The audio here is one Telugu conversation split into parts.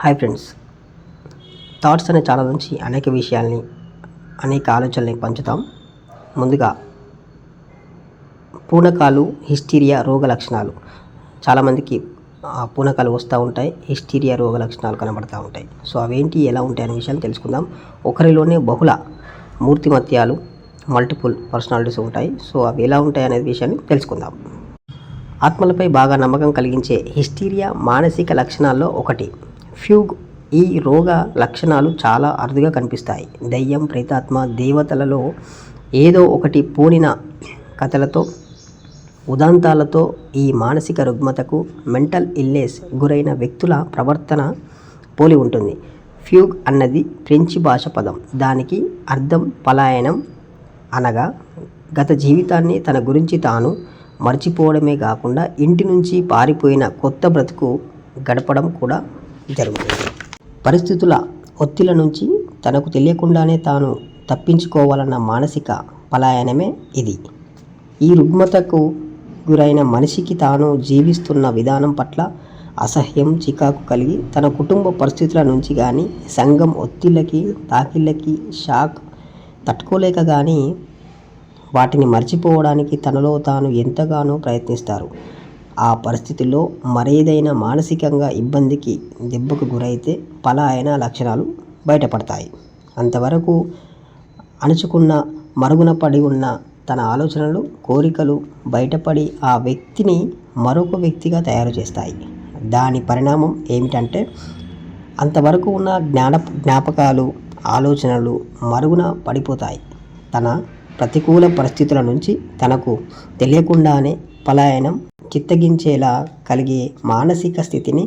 హాయ్ ఫ్రెండ్స్ థాట్స్ అనే ఛానల్ నుంచి అనేక విషయాల్ని అనేక ఆలోచనల్ని పంచుతాం. ముందుగా పూనకాలు హిస్టీరియా రోగ లక్షణాలు. చాలామందికి పూనకాలు వస్తూ ఉంటాయి హిస్టీరియా రోగ లక్షణాలు కనబడుతూ ఉంటాయి. సో అవేంటి ఎలా ఉంటాయి అనే విషయాలు తెలుసుకుందాం. ఒకరిలోనే బహుళ మూర్తిమత్యాలు మల్టిపుల్ పర్సనాలిటీస్ ఉంటాయి. సో అవి ఎలా ఉంటాయి అనే విషయాన్ని తెలుసుకుందాం. ఆత్మలపై బాగా నమ్మకం కలిగించే హిస్టీరియా మానసిక లక్షణాల్లో ఒకటి. ఫ్యూగ్ ఈ రోగ లక్షణాలు చాలా అరుదుగా కనిపిస్తాయి. దయ్యం ప్రేతాత్మ దేవతలలో ఏదో ఒకటి పూనిన కథలతో ఉదాంతాలతో ఈ మానసిక రుగ్మతకు మెంటల్ ఇల్నెస్ గురైన వ్యక్తుల ప్రవర్తన పోలి ఉంటుంది. ఫ్యూగ్ అన్నది ఫ్రెంచి భాష పదం. దానికి అర్థం పలాయనం అనగా గత జీవితాన్ని తన గురించి తాను మర్చిపోవడమే కాకుండా ఇంటి నుంచి పారిపోయిన కొత్త బ్రతుకు గడపడం కూడా జరుగుతుంది. పరిస్థితుల ఒత్తిళ్ళ నుంచి తనకు తెలియకుండానే తాను తప్పించుకోవాలన్న మానసిక పలాయనమే ఇది. ఈ రుగ్మతకు గురైన మనిషికి తాను జీవిస్తున్న విధానం పట్ల అసహ్యం చికాకు కలిగి తన కుటుంబ పరిస్థితుల నుంచి కానీ సంఘం ఒత్తిళ్ళకి తాకిళ్ళకి షాక్ తట్టుకోలేక కానీ వాటిని మర్చిపోవడానికి తనలో తాను ఎంతగానో ప్రయత్నిస్తారు. ఆ పరిస్థితుల్లో మరేదైనా మానసికంగా ఇబ్బందికి దెబ్బకు గురైతే పలాయన లక్షణాలు బయటపడతాయి. అంతవరకు అణుచుకున్న మరుగున పడి ఉన్న తన ఆలోచనలు కోరికలు బయటపడి ఆ వ్యక్తిని మరొక వ్యక్తిగా తయారు చేస్తాయి. దాని పరిణామం ఏమిటంటే అంతవరకు ఉన్న జ్ఞాన జ్ఞాపకాలు ఆలోచనలు మరుగున పడిపోతాయి. తన ప్రతికూల పరిస్థితుల నుంచి తనకు తెలియకుండానే పలాయనం చిత్తగించేలా కలిగే మానసిక స్థితిని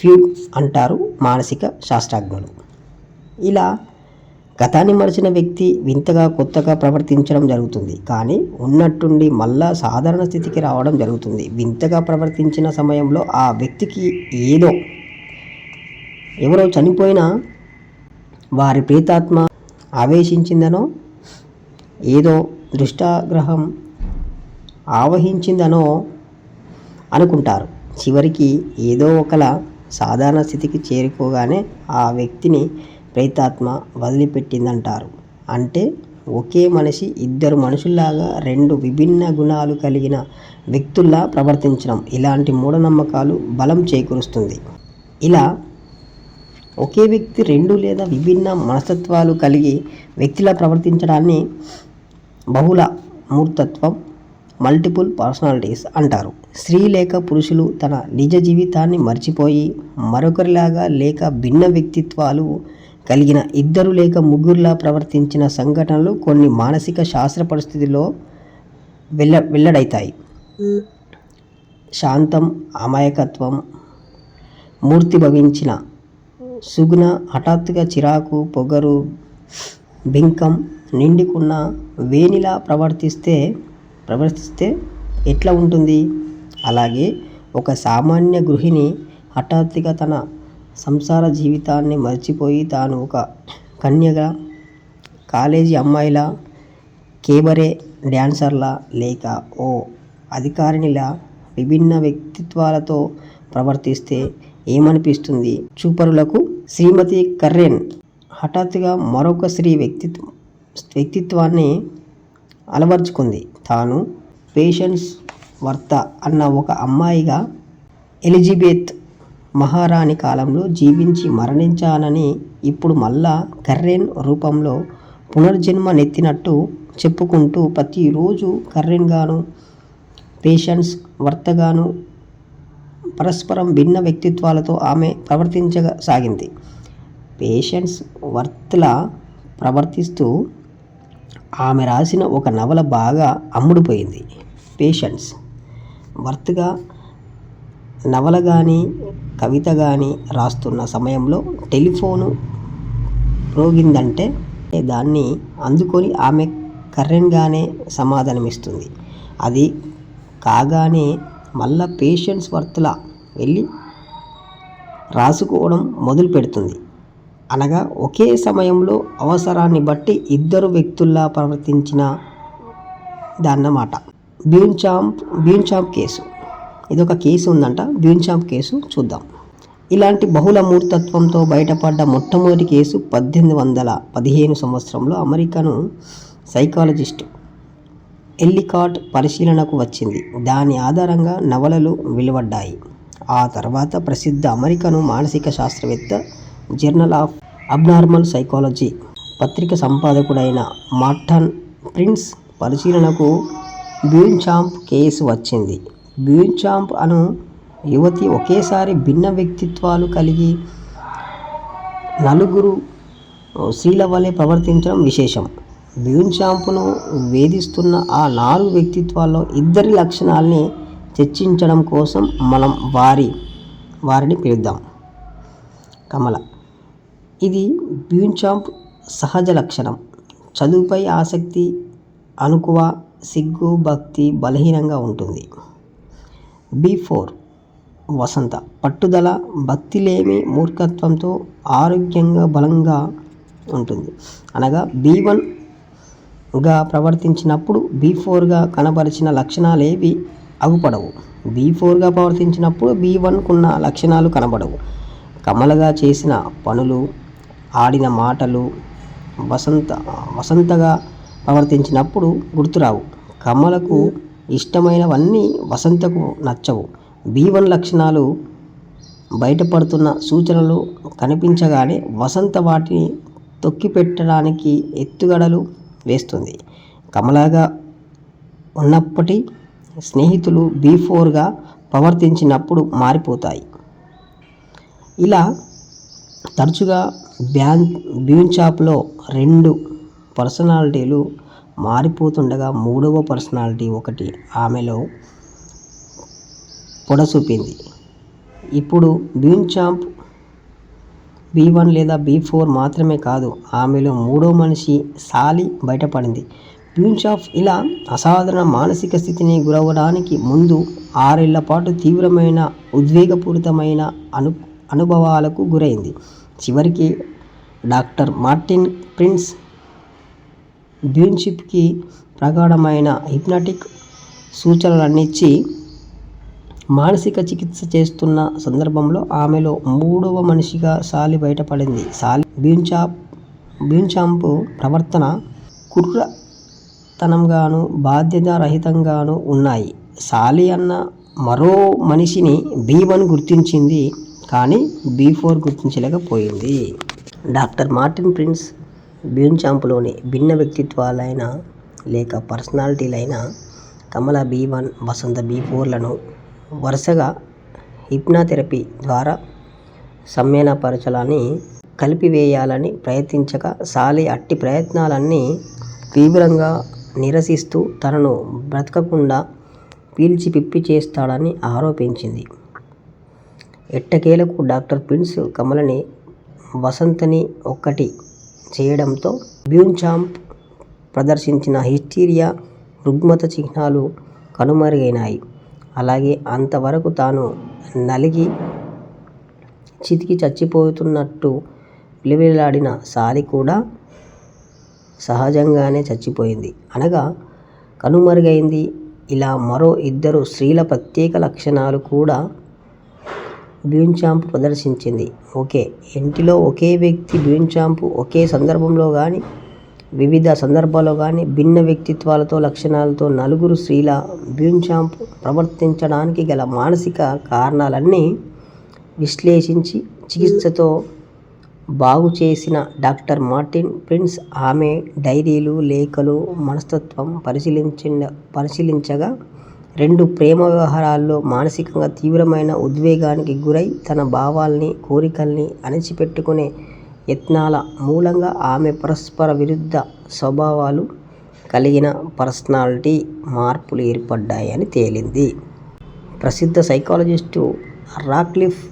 ఫ్యూగ్ అంటారు మానసిక శాస్త్రజ్ఞులు. ఇలా గతాన్ని మరిచిన వ్యక్తి వింతగా కొత్తగా ప్రవర్తించడం జరుగుతుంది. కానీ ఉన్నట్టుండి మళ్ళా సాధారణ స్థితికి రావడం జరుగుతుంది. వింతగా ప్రవర్తించిన సమయంలో ఆ వ్యక్తికి ఏదో ఎవరో చనిపోయినా వారి ప్రేతాత్మ ఆవేశించిందనో ఏదో దృష్టాగ్రహం ఆవహించిందనో అనుకుంటారు. చివరికి ఏదో ఒకలా సాధారణ స్థితికి చేరుకోగానే ఆ వ్యక్తిని ప్రేతాత్మ వదిలిపెట్టిందంటారు. అంటే ఒకే మనిషి ఇద్దరు మనుషుల్లాగా రెండు విభిన్న గుణాలు కలిగిన వ్యక్తుల్లా ప్రవర్తించడం ఇలాంటి మూఢనమ్మకాలు బలం చేకూరుస్తుంది. ఇలా ఒకే వ్యక్తి రెండు లేదా విభిన్న మనస్తత్వాలు కలిగి వ్యక్తిలా ప్రవర్తించడాన్ని బహుళ మూర్తత్వం మల్టిపుల్ పర్సనాలిటీస్ అంటారు. స్త్రీ లేక పురుషులు తన నిజ జీవితాన్ని మర్చిపోయి మరొకరిలాగా లేక భిన్న వ్యక్తిత్వాలు కలిగిన ఇద్దరు లేక ముగ్గురులా ప్రవర్తించిన సంఘటనలు కొన్ని మానసిక శాస్త్ర పరిస్థితిలో వెళ్ళ వెల్లడైతాయి. శాంతం అమాయకత్వం మూర్తి భవించిన సుగుణ హఠాత్తుగా చిరాకు పొగరు బింకం నిండుకున్న వేనిలా ప్రవర్తిస్తే ప్రవర్తిస్తే ఎట్లా ఉంటుంది? అలాగే ఒక సామాన్య గృహిణి హఠాత్తుగా తన సంసార జీవితాన్ని మర్చిపోయి తాను ఒక కన్యగా కాలేజీ అమ్మాయిలా కేబరే డ్యాన్సర్లా లేక ఓ అధికారినిలా విభిన్న వ్యక్తిత్వాలతో ప్రవర్తిస్తే ఏమనిపిస్తుంది? చూపరులకు శ్రీమతి కర్రెన్ హఠాత్తుగా మరొక స్త్రీ వ్యక్తిత్వం వ్యక్తిత్వాన్ని అలవర్చుకుంది. తాను పేషెన్స్ వర్త అన్న ఒక అమ్మాయిగా ఎలిజబెత్ మహారాణి కాలంలో జీవించి మరణించానని ఇప్పుడు మళ్ళా కర్రెన్ రూపంలో పునర్జన్మ నెత్తినట్టు చెప్పుకుంటూ ప్రతిరోజు కర్రెన్గాను పేషెన్స్ వర్తగాను పరస్పరం భిన్న వ్యక్తిత్వాలతో ఆమె ప్రవర్తించసాగింది పేషెన్స్ వర్త్లా ప్రవర్తిస్తూ ఆమె రాసిన ఒక నవల బాగా అమ్ముడుపోయింది. పేషెన్స్. వర్త్గా నవల కానీ కవిత కానీ రాస్తున్న సమయంలో టెలిఫోను రోగిందంటే దాన్ని అందుకొని ఆమె కర్రెన్గానే సమాధానమిస్తుంది. అది కాగానే మళ్ళా పేషెన్స్ వర్త్లా వెళ్ళి రాసుకోవడం మొదలు పెడుతుంది అనగా ఒకే సమయంలో అవసరాన్ని బట్టి ఇద్దరు వ్యక్తుల్లా ప్రవర్తించిన దాన్నమాట. బ్యూన్చాంప్ బ్యూన్చాంప్ కేసు. ఇది ఒక కేసు ఉందంట. బ్యూన్చాంప్ కేసు చూద్దాం. ఇలాంటి బహుళ మూర్తత్వంతో బయటపడ్డ మొట్టమొదటి కేసు పద్దెనిమిది వందల పదిహేను సంవత్సరంలో అమెరికను సైకాలజిస్ట్ ఎల్లికాట్ పరిశీలనకు వచ్చింది. దాని ఆధారంగా నవలలు వెలువడ్డాయి. ఆ తర్వాత ప్రసిద్ధ అమెరికను మానసిక శాస్త్రవేత్త జర్నల్ ఆఫ్ అబ్నార్మల్ సైకాలజీ పత్రిక సంపాదకుడైన మార్టన్ ప్రిన్స్ పరిశీలనకు బ్యూన్చాంప్ కేసు వచ్చింది. బ్యూన్చాంప్ అను యువతి ఒకేసారి భిన్న వ్యక్తిత్వాలు కలిగి నలుగురు స్త్రీల వలె ప్రవర్తించడం విశేషం. బ్యూన్చాంప్ను వేధిస్తున్న ఆ నాలుగు వ్యక్తిత్వాల్లో ఇద్దరి లక్షణాల్ని చర్చించడం కోసం మనం వారి వారిని పిలుద్దాం. కమల ఇది బ్యూన్చాంప్ సహజ లక్షణం. చదువుపై ఆసక్తి అనుకువ సిగ్గు భక్తి బలహీనంగా ఉంటుంది. B four Vasantha. పట్టుదల భక్తి లేమి మూర్ఖత్వంతో ఆరోగ్యంగా బలంగా ఉంటుంది. అనగా బి వన్గా ప్రవర్తించినప్పుడు బి ఫోర్గా కనబరిచిన లక్షణాలు ఏవి అగుపడవు. బి ఫోర్గా ప్రవర్తించినప్పుడు బి వన్కున్న లక్షణాలు కనబడవు. కమలగా చేసిన పనులు ఆడిన మాటలు వసంత వసంతగా ప్రవర్తించినప్పుడు గుర్తురావు. కమలకు ఇష్టమైనవన్నీ వసంతకు నచ్చవు. బి వన్ లక్షణాలు బయటపడుతున్న సూచనలు కనిపించగానే వసంత వాటిని తొక్కిపెట్టడానికి ఎత్తుగడలు వేస్తుంది. కమలాగా ఉన్నప్పటి స్నేహితులు బీ ఫోర్గా ప్రవర్తించినప్పుడు మారిపోతాయి. ఇలా తరచుగా బ్యాన్ బ్యూన్ షాప్లో రెండు పర్సనాలిటీలు మారిపోతుండగా మూడవ పర్సనాలిటీ ఒకటి ఆమెలో పొడసూపింది. ఇప్పుడు బ్యూన్ చాంప్ బీ వన్ లేదా బీ ఫోర్ మాత్రమే కాదు ఆమెలో మూడో మనిషి సాలి బయటపడింది. బ్యూన్షాఫ్ ఇలా అసాధారణ మానసిక స్థితిని గురవడానికి ముందు ఆరేళ్ళ పాటు తీవ్రమైన ఉద్వేగపూరితమైన అను అనుభవాలకు గురైంది. చివరికి డాక్టర్ మార్టిన్ ప్రిన్స్ బ్యూన్షిప్కి ప్రగాఢమైన హిప్నాటిక్ సూచనలన్నిచ్చి మానసిక చికిత్స చేస్తున్న సందర్భంలో ఆమెలో మూడవ మనిషిగా సాలి బయటపడింది. సాలి బ్యూన్చాప్ బ్యూన్చాంపు ప్రవర్తన కుర్రతనంగాను బాధ్యతారహితంగాను ఉన్నాయి. సాలి అన్న మరో మనిషిని బీ వన్ గుర్తించింది కానీ బీ ఫోర్ గుర్తించలేకపోయింది. డాక్టర్ మార్టిన్ ప్రిన్స్ బ్యూన్చాంపులోని భిన్న వ్యక్తిత్వాలైన లేక పర్సనాలిటీలైన Kamala B one Vasantha B ఫోర్లను వరుసగా హిప్నాథెరపీ ద్వారా సమ్మేళనపరచాలని కలిపివేయాలని ప్రయత్నించగా సాలి అట్టి ప్రయత్నాలన్నీ తీవ్రంగా నిరసిస్తూ తనను బ్రతకకుండా పీల్చి పిప్పి చేస్తాడని ఆరోపించింది. ఎట్టకేలకు డాక్టర్ ప్రిన్స్ కమలని వసంతని ఒక్కటి చేయడంతో బ్యూన్చాంప్ ప్రదర్శించిన హిస్టీరియా రుగ్మత చిహ్నాలు కనుమరుగైనాయి. అలాగే అంతవరకు తాను నలిగి చితికి చచ్చిపోతున్నట్టు విలవిల్లాడిన సాలి కూడా సహజంగానే చచ్చిపోయింది. అనగా కనుమరుగైంది. ఇలా మరో ఇద్దరు స్త్రీల ప్రత్యేక లక్షణాలు కూడా బ్యూన్చాంప్ ప్రదర్శించింది. ఓకే ఇంటిలో ఒకే వ్యక్తి బ్యూన్చాంప్ ఒకే సందర్భంలో కానీ వివిధ సందర్భాల్లో కానీ భిన్న వ్యక్తిత్వాలతో లక్షణాలతో నలుగురు స్త్రీల బ్యూన్ షాంపు ప్రవర్తించడానికి గల మానసిక కారణాలన్నీ విశ్లేషించి చికిత్సతో బాగు చేసిన డాక్టర్ మార్టిన్ ప్రిన్స్ ఆమె డైరీలు లేఖలు మనస్తత్వం పరిశీలించిన పరిశీలించగా రెండు ప్రేమ వ్యవహారాల్లో మానసికంగా తీవ్రమైన ఉద్వేగానికి గురై తన భావాల్ని కోరికల్ని అణిచిపెట్టుకునే యత్నాల మూలంగా ఆమె పరస్పర విరుద్ధ స్వభావాలు కలిగిన పర్సనాలిటీ మార్పులు ఏర్పడ్డాయని తేలింది. ప్రసిద్ధ సైకాలజిస్టు రాక్లిఫ్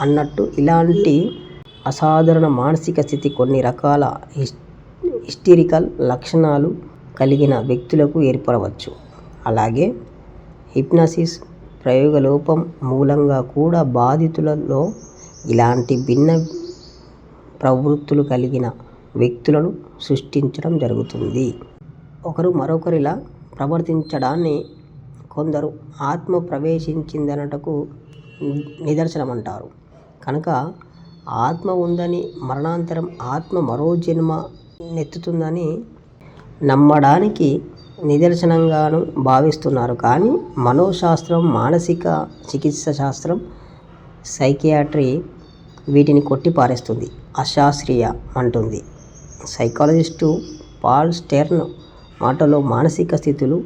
అన్నట్టు ఇలాంటి అసాధారణ మానసిక స్థితి కొన్ని రకాల హిస్ హిస్టరికల్ లక్షణాలు కలిగిన వ్యక్తులకు ఏర్పడవచ్చు. అలాగే హిప్నాసిస్ ప్రయోగలోపం మూలంగా కూడా బాధితులలో ఇలాంటి భిన్న ప్రవృత్తులు కలిగిన వ్యక్తులను సృష్టించడం జరుగుతుంది. ఒకరు మరొకరిలా ప్రవర్తించడాన్ని కొందరు ఆత్మ ప్రవేశించిందనటకు నిదర్శనం అంటారు కనుక ఆత్మ ఉందని మరణాంతరం ఆత్మ మరో జన్మ నెత్తుతుందని నమ్మడానికి నిదర్శనంగాను భావిస్తున్నారు. కానీ మనోశాస్త్రం మానసిక చికిత్స శాస్త్రం సైకియాట్రీ వీటిని కొట్టిపారేస్తుంది. అశాస్త్రీయ అంటుంది. సైకాలజిస్టు పాల్ స్టెర్న్ మాటలో మానసిక స్థితులు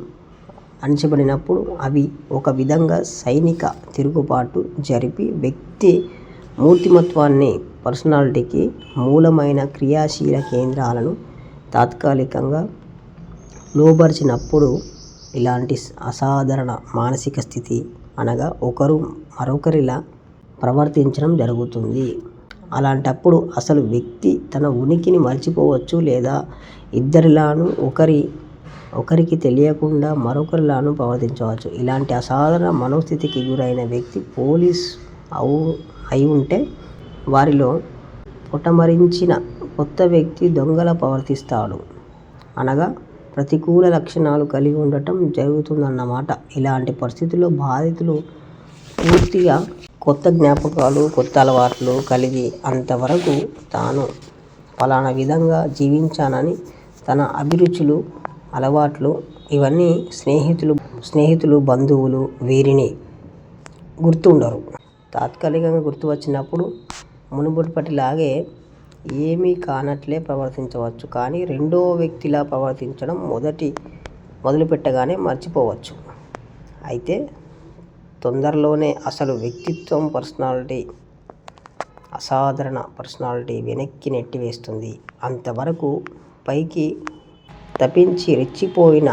అణచబడినప్పుడు అవి ఒక విధంగా సైనిక తిరుగుబాటు జరిపి వ్యక్తి మూర్తిమత్వాన్ని పర్సనాలిటీకి మూలమైన క్రియాశీల కేంద్రాలను తాత్కాలికంగా లోబరిచినప్పుడు ఇలాంటి అసాధారణ మానసిక స్థితి అనగా ఒకరు మరొకరిలా ప్రవర్తించడం జరుగుతుంది. అలాంటప్పుడు అసలు వ్యక్తి తన ఉనికిని మర్చిపోవచ్చు లేదా ఇద్దరిలాను ఒకరి ఒకరికి తెలియకుండా మరొకరిలాను ప్రవర్తించవచ్చు. ఇలాంటి అసాధారణ మనోస్థితికి గురైన వ్యక్తి పోలీస్ అవు అయి ఉంటే వారిలో పుటమరించిన కొత్త వ్యక్తి దొంగల ప్రవర్తిస్తాడు. అనగా ప్రతికూల లక్షణాలు కలిగి ఉండటం జరుగుతుందన్నమాట. ఇలాంటి పరిస్థితుల్లో బాధితులు పూర్తిగా కొత్త జ్ఞాపకాలు కొత్త అలవాట్లు కలిగి అంతవరకు తాను ఫలానా విధంగా జీవించానని తన అభిరుచులు అలవాట్లు ఇవన్నీ స్నేహితులు స్నేహితులు బంధువులు వీరిని గుర్తుండరు. తాత్కాలికంగా గుర్తు వచ్చినప్పుడు మునుపటిలాగే ఏమీ కానట్లే ప్రవర్తించవచ్చు. కానీ రెండో వ్యక్తిలా ప్రవర్తించడం మొదటి మొదలుపెట్టగానే మర్చిపోవచ్చు. అయితే తొందరలోనే అసలు వ్యక్తిత్వం పర్సనాలిటీ అసాధారణ పర్సనాలిటీ వెనక్కి నెట్టివేస్తుంది. అంతవరకు పైకి తప్పించి రెచ్చిపోయిన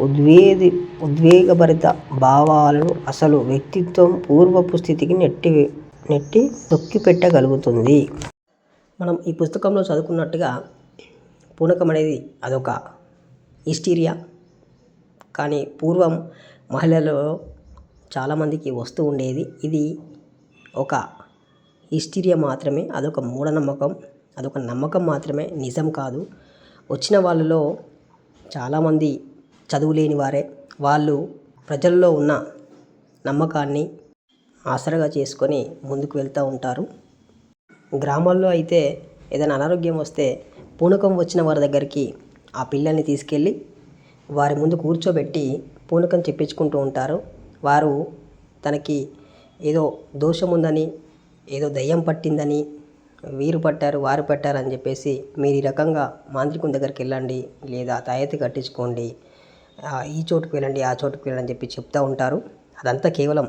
ఉద్వేది ఉద్వేగభరిత భావాలను అసలు వ్యక్తిత్వం పూర్వపు స్థితికి నెట్టి నెట్టి తొక్కిపెట్టగలుగుతుంది. మనం ఈ పుస్తకంలో చదువుకున్నట్టుగా పూనకం అనేది అదొక హిస్టీరియా. కానీ పూర్వం మహిళలలో చాలామందికి వస్తూ ఉండేది. ఇది ఒక హిస్టీరియా మాత్రమే అదొక మూఢనమ్మకం అదొక నమ్మకం మాత్రమే నిజం కాదు. వచ్చిన వాళ్ళలో చాలామంది చదువులేని వారే. వాళ్ళు ప్రజల్లో ఉన్న నమ్మకాన్ని ఆసరగా చేసుకొని ముందుకు వెళ్తూ ఉంటారు. గ్రామాల్లో అయితే ఏదైనా అనారోగ్యం వస్తే పూనకం వచ్చిన వారి దగ్గరికి ఆ పిల్లల్ని తీసుకెళ్ళి వారి ముందు కూర్చోబెట్టి పూనకం చెప్పించుకుంటూ ఉంటారు. వారు తనకి ఏదో దోషం ఉందని ఏదో దయ్యం పట్టిందని వీరు పట్టారు వారు పట్టారు అని చెప్పేసి మీరు ఈ రకంగా మాంత్రికుని దగ్గరికి వెళ్ళండి లేదా తాయెత్తి కట్టించుకోండి. ఈ చోటుకు వెళ్ళండి ఆ చోటుకు వెళ్ళండి అని చెప్పి చెప్తూ ఉంటారు. అదంతా కేవలం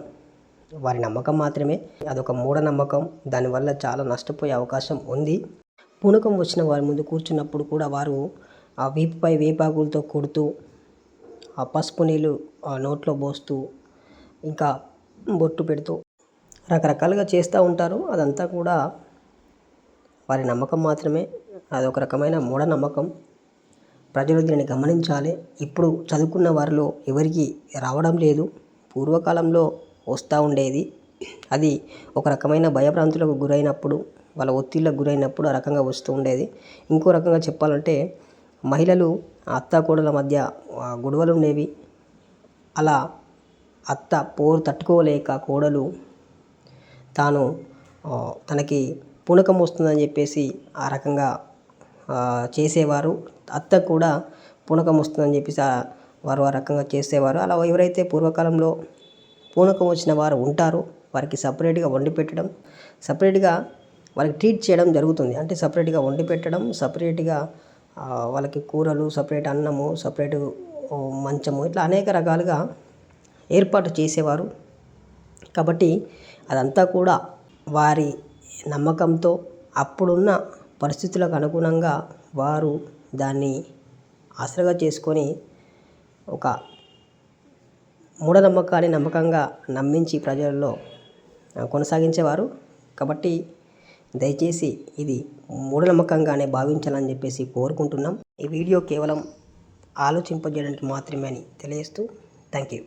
వారి నమ్మకం మాత్రమే. అదొక మూఢనమ్మకం. దానివల్ల చాలా నష్టపోయే అవకాశం ఉంది. పూనకం వచ్చిన వారి ముందు కూర్చున్నప్పుడు కూడా వారు ఆ వీపుపై వేపాకులతో కొడుతూ ఆ పసుపు నీళ్ళు ఆ నోట్లో పోస్తూ ఇంకా బొట్టు పెడుతూ రకరకాలుగా చేస్తూ ఉంటారు. అదంతా కూడా వారి నమ్మకం మాత్రమే. అదొక రకమైన మూఢనమ్మకం. ప్రజలు దీనిని గమనించాలి. ఇప్పుడు చదువుకున్న వారిలో ఎవరికి రావడం లేదు. పూర్వకాలంలో వస్తూ ఉండేది. అది ఒక రకమైన భయభ్రాంతులకు గురైనప్పుడు వాళ్ళ ఒత్తిళ్ళకు గురైనప్పుడు ఆ రకంగా వస్తూ ఉండేది. ఇంకో రకంగా చెప్పాలంటే మహిళలు అత్త కోడల మధ్య గొడవలు ఉండేవి. అలా అత్త పోరు తట్టుకోలేక కోడలు తాను తనకి పూనకం వస్తుందని చెప్పేసి ఆ రకంగా చేసేవారు. అత్త కూడా పూనకం వస్తుందని చెప్పేసి వారు ఆ రకంగా చేసేవారు. అలా ఎవరైతే పూర్వకాలంలో పూనకం వచ్చిన వారు ఉంటారు. వారికి సపరేట్గా వండి పెట్టడం సపరేట్గా వాళ్ళకి ట్రీట్ చేయడం జరుగుతుంది. అంటే సపరేట్గా వండి పెట్టడం సపరేట్గా వాళ్ళకి కూరలు సపరేట్ అన్నము సపరేట్ మంచము ఇట్లా అనేక రకాలుగా ఏర్పాటు చేసేవారు. కాబట్టి అదంతా కూడా వారి నమ్మకంతో అప్పుడున్న పరిస్థితులకు అనుగుణంగా వారు దాన్ని ఆసరగా చేసుకొని ఒక మూఢనమ్మకాన్ని నమ్మకంగా నమ్మించి ప్రజల్లో కొనసాగించేవారు. కాబట్టి దయచేసి ఇది మూఢనమ్మకంగానే భావించాలని చెప్పేసి కోరుకుంటున్నాం. ఈ వీడియో కేవలం ఆలోచింపజేయడానికి మాత్రమే అని తెలియజేస్తూ థ్యాంక్ యూ